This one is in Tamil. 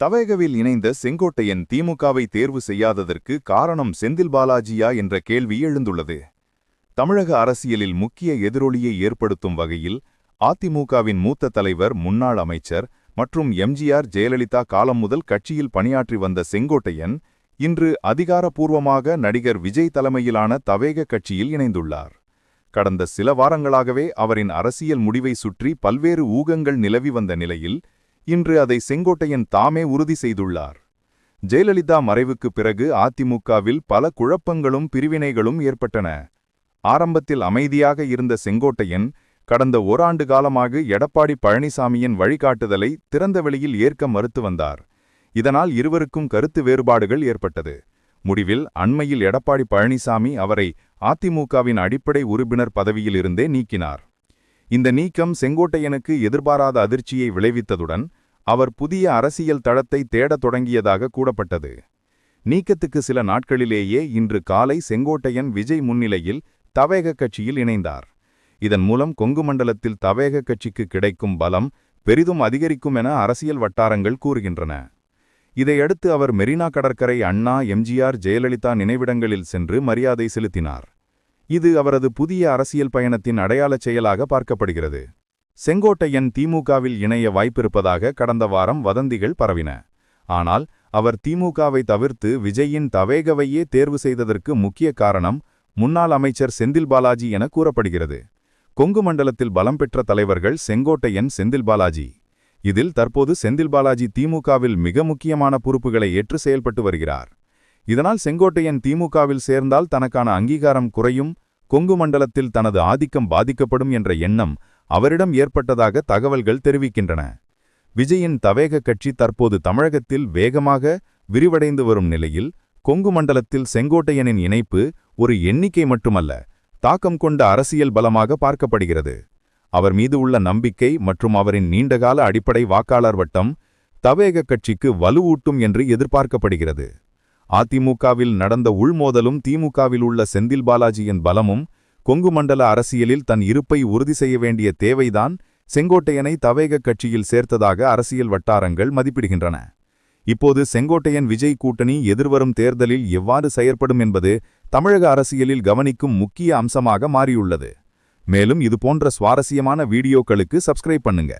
தவேகவில் இணைந்த செங்கோட்டையன் திமுகவை தேர்வு செய்யாததற்கு காரணம் செந்தில் பாலாஜியா என்ற கேள்வி எழுந்துள்ளது. தமிழக அரசியலில் முக்கிய எதிரொலியை ஏற்படுத்தும் வகையில் அதிமுகவின் மூத்த தலைவர் முன்னாள் அமைச்சர் மற்றும் எம்ஜிஆர் ஜெயலலிதா காலம் முதல் கட்சியில் பணியாற்றி வந்த செங்கோட்டையன் இன்று அதிகாரப்பூர்வமாக நடிகர் விஜய் தலைமையிலான தவேக கட்சியில் இணைந்துள்ளார். கடந்த சில வாரங்களாகவே அவரின் அரசியல் முடிவை சுற்றி பல்வேறு ஊகங்கள் நிலவி வந்த நிலையில் இன்று அதை செங்கோட்டையன் தாமே உறுதி செய்துள்ளார். ஜெயலலிதா மறைவுக்குப் பிறகு அதிமுகவில் பல குழப்பங்களும் பிரிவினைகளும் ஏற்பட்டன. ஆரம்பத்தில் அமைதியாக இருந்த செங்கோட்டையன் கடந்த ஓராண்டு காலமாக எடப்பாடி பழனிசாமியின் வழிகாட்டுதலை திறந்த வெளியில் ஏற்க மறுத்து வந்தார். இதனால் இருவருக்கும் கருத்து வேறுபாடுகள் ஏற்பட்டது. முடிவில் அண்மையில் எடப்பாடி பழனிசாமி அவரை அதிமுகவின் அடிப்படை உறுப்பினர் பதவியிலிருந்தே நீக்கினார். இந்த நீக்கம் செங்கோட்டையனுக்கு எதிர்பாராத அதிர்ச்சியை விளைவித்ததுடன் அவர் புதிய அரசியல் தளத்தை தேடத் தொடங்கியதாக கூறப்பட்டது. நீக்கத்துக்கு சில நாட்களிலேயே இன்று காலை செங்கோட்டையன் விஜய் முன்னிலையில் தவேக கட்சியில் இணைந்தார். இதன் மூலம் கொங்கு மண்டலத்தில் தவேக கட்சிக்கு கிடைக்கும் பலம் பெரிதும் அதிகரிக்கும் என அரசியல் வட்டாரங்கள் கூறுகின்றன. இதையடுத்து அவர் மெரினா கடற்கரை அண்ணா எம்ஜிஆர் ஜெயலலிதா நினைவிடங்களில் சென்று மரியாதை செலுத்தினார். இது அவரது புதிய அரசியல் பயணத்தின் அடையாளச் செயலாக பார்க்கப்படுகிறது. செங்கோட்டையன் திமுகவில் இணைய வாய்ப்பிருப்பதாக கடந்த வாரம் வதந்திகள் பரவின. ஆனால் அவர் திமுகவை தவிர்த்து விஜயின் தவேகவையே தேர்வு செய்ததற்கு முக்கிய காரணம் முன்னாள் அமைச்சர் செந்தில் பாலாஜி என கூறப்படுகிறது. கொங்கு மண்டலத்தில் பலம் பெற்ற தலைவர்கள் செங்கோட்டையன் செந்தில் பாலாஜி. இதில் தற்போது செந்தில் பாலாஜி திமுகவில் மிக முக்கியமான பொறுப்புகளை ஏற்று செயல்பட்டு வருகிறார். இதனால் செங்கோட்டையன் திமுகவில் சேர்ந்தால் தனக்கான அங்கீகாரம் குறையும் கொங்கு மண்டலத்தில் தனது ஆதிக்கம் பாதிக்கப்படும் என்ற எண்ணம் அவரிடம் ஏற்பட்டதாக தகவல்கள் தெரிவிக்கின்றன. விஜயின் தவேக கட்சி தற்போது தமிழகத்தில் வேகமாக விரிவடைந்து வரும் நிலையில் கொங்கு மண்டலத்தில் செங்கோட்டையனின் இணைப்பு ஒரு எண்ணிக்கை மட்டுமல்ல தாக்கம் கொண்ட அரசியல் பலமாக பார்க்கப்படுகிறது. அவர் மீது உள்ள நம்பிக்கை மற்றும் அவரின் நீண்டகால அடிப்படை வாக்காளர் வட்டம் தவேக கட்சிக்கு வலுவூட்டும் என்று எதிர்பார்க்கப்படுகிறது. அதிமுகவில் நடந்த உள்மோதலும் திமுகவில் உள்ள செந்தில் பாலாஜியின் பலமும் கொங்கு மண்டல அரசியலில் தன் இருப்பை உறுதி செய்ய வேண்டிய தேவைதான் செங்கோட்டையனை தவேக கட்சியில் சேர்த்ததாக அரசியல் வட்டாரங்கள் மதிப்பிடுகின்றன. இப்போது செங்கோட்டையன் விஜய் கூட்டணி எதிர்வரும் தேர்தலில் எவ்வாறு செயற்படும் என்பது தமிழக அரசியலில் கவனிக்கும் முக்கிய அம்சமாக மாறியுள்ளது. மேலும் இதுபோன்ற சுவாரஸ்யமான வீடியோக்களுக்கு சப்ஸ்கிரைப் பண்ணுங்க.